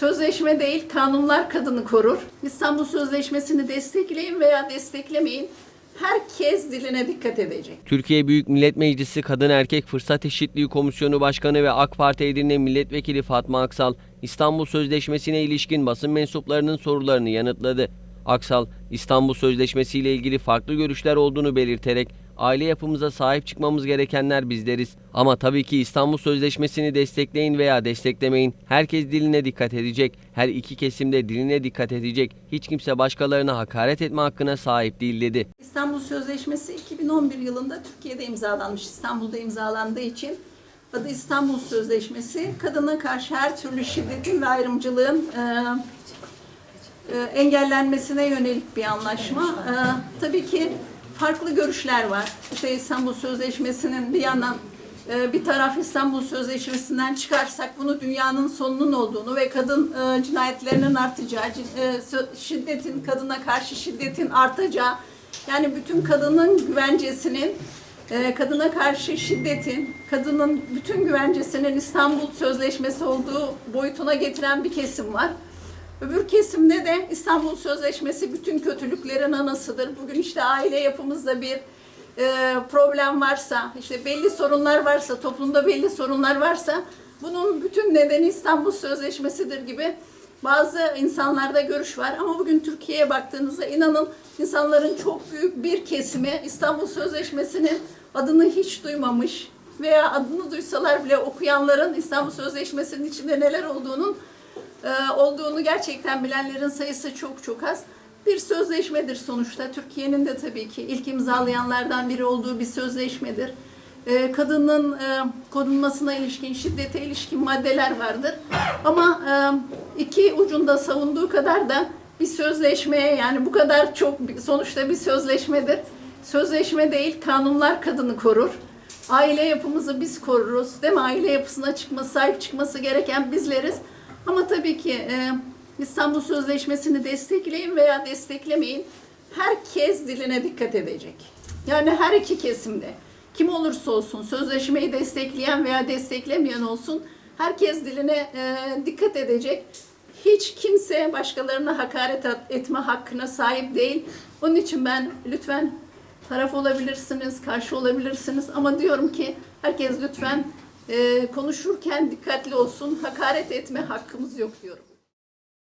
Sözleşme değil, kanunlar kadını korur. İstanbul Sözleşmesi'ni destekleyin veya desteklemeyin. Herkes diline dikkat edecek. Türkiye Büyük Millet Meclisi Kadın Erkek Fırsat Eşitliği Komisyonu Başkanı ve AK Parti Edirne Milletvekili Fatma Aksal, İstanbul Sözleşmesi'ne ilişkin basın mensuplarının sorularını yanıtladı. Aksal, İstanbul Sözleşmesi ile ilgili farklı görüşler olduğunu belirterek aile yapımıza sahip çıkmamız gerekenler bizleriz. Ama tabii ki İstanbul Sözleşmesi'ni destekleyin veya desteklemeyin. Herkes diline dikkat edecek. Her iki kesimde diline dikkat edecek. Hiç kimse başkalarına hakaret etme hakkına sahip değil dedi. İstanbul Sözleşmesi 2011 yılında Türkiye'de imzalanmış. İstanbul'da imzalandığı için adı İstanbul Sözleşmesi. Kadına karşı her türlü şiddetin ve ayrımcılığın e, engellenmesine yönelik bir anlaşma. E, tabii ki farklı görüşler var. İşte İstanbul Sözleşmesi'nin bir yandan e, bir taraf İstanbul Sözleşmesi'nden çıkarsak bunu dünyanın sonunun olduğunu ve kadın e, cinayetlerinin artacağı, e, şiddetin, kadına karşı şiddetin artacağı, yani bütün kadının güvencesinin, e, kadına karşı şiddetin, kadının bütün güvencesinin İstanbul Sözleşmesi olduğu boyutuna getiren bir kesim var. Öbür kesimde de İstanbul Sözleşmesi bütün kötülüklerin anasıdır. Bugün işte aile yapımızda bir e, problem varsa, işte belli sorunlar varsa, toplumda belli sorunlar varsa bunun bütün nedeni İstanbul Sözleşmesi'dir gibi bazı insanlarda görüş var. Ama bugün Türkiye'ye baktığınızda inanın insanların çok büyük bir kesimi İstanbul Sözleşmesi'nin adını hiç duymamış veya adını duysalar bile okuyanların İstanbul Sözleşmesi'nin içinde neler olduğunun olduğunu gerçekten bilenlerin sayısı çok çok az. Bir sözleşmedir sonuçta. Türkiye'nin de tabii ki ilk imzalayanlardan biri olduğu bir sözleşmedir. E, Kadının e, korunmasına ilişkin, şiddete ilişkin maddeler vardır. Ama e, iki ucunda savunduğu kadar da bir sözleşmeye yani bu kadar çok sonuçta bir sözleşmedir. Sözleşme değil, kanunlar kadını korur. Aile yapımızı biz koruruz. Değil mi? Aile yapısına çıkması, sahip çıkması gereken bizleriz. Ama tabii ki e, İstanbul Sözleşmesi'ni destekleyin veya desteklemeyin. Herkes diline dikkat edecek. Yani her iki kesimde. Kim olursa olsun, sözleşmeyi destekleyen veya desteklemeyen olsun, herkes diline e, dikkat edecek. Hiç kimse başkalarına hakaret etme hakkına sahip değil. Onun için ben lütfen taraf olabilirsiniz, karşı olabilirsiniz ama diyorum ki herkes lütfen e, konuşurken dikkatli olsun. Hakaret etme hakkımız yok diyorum.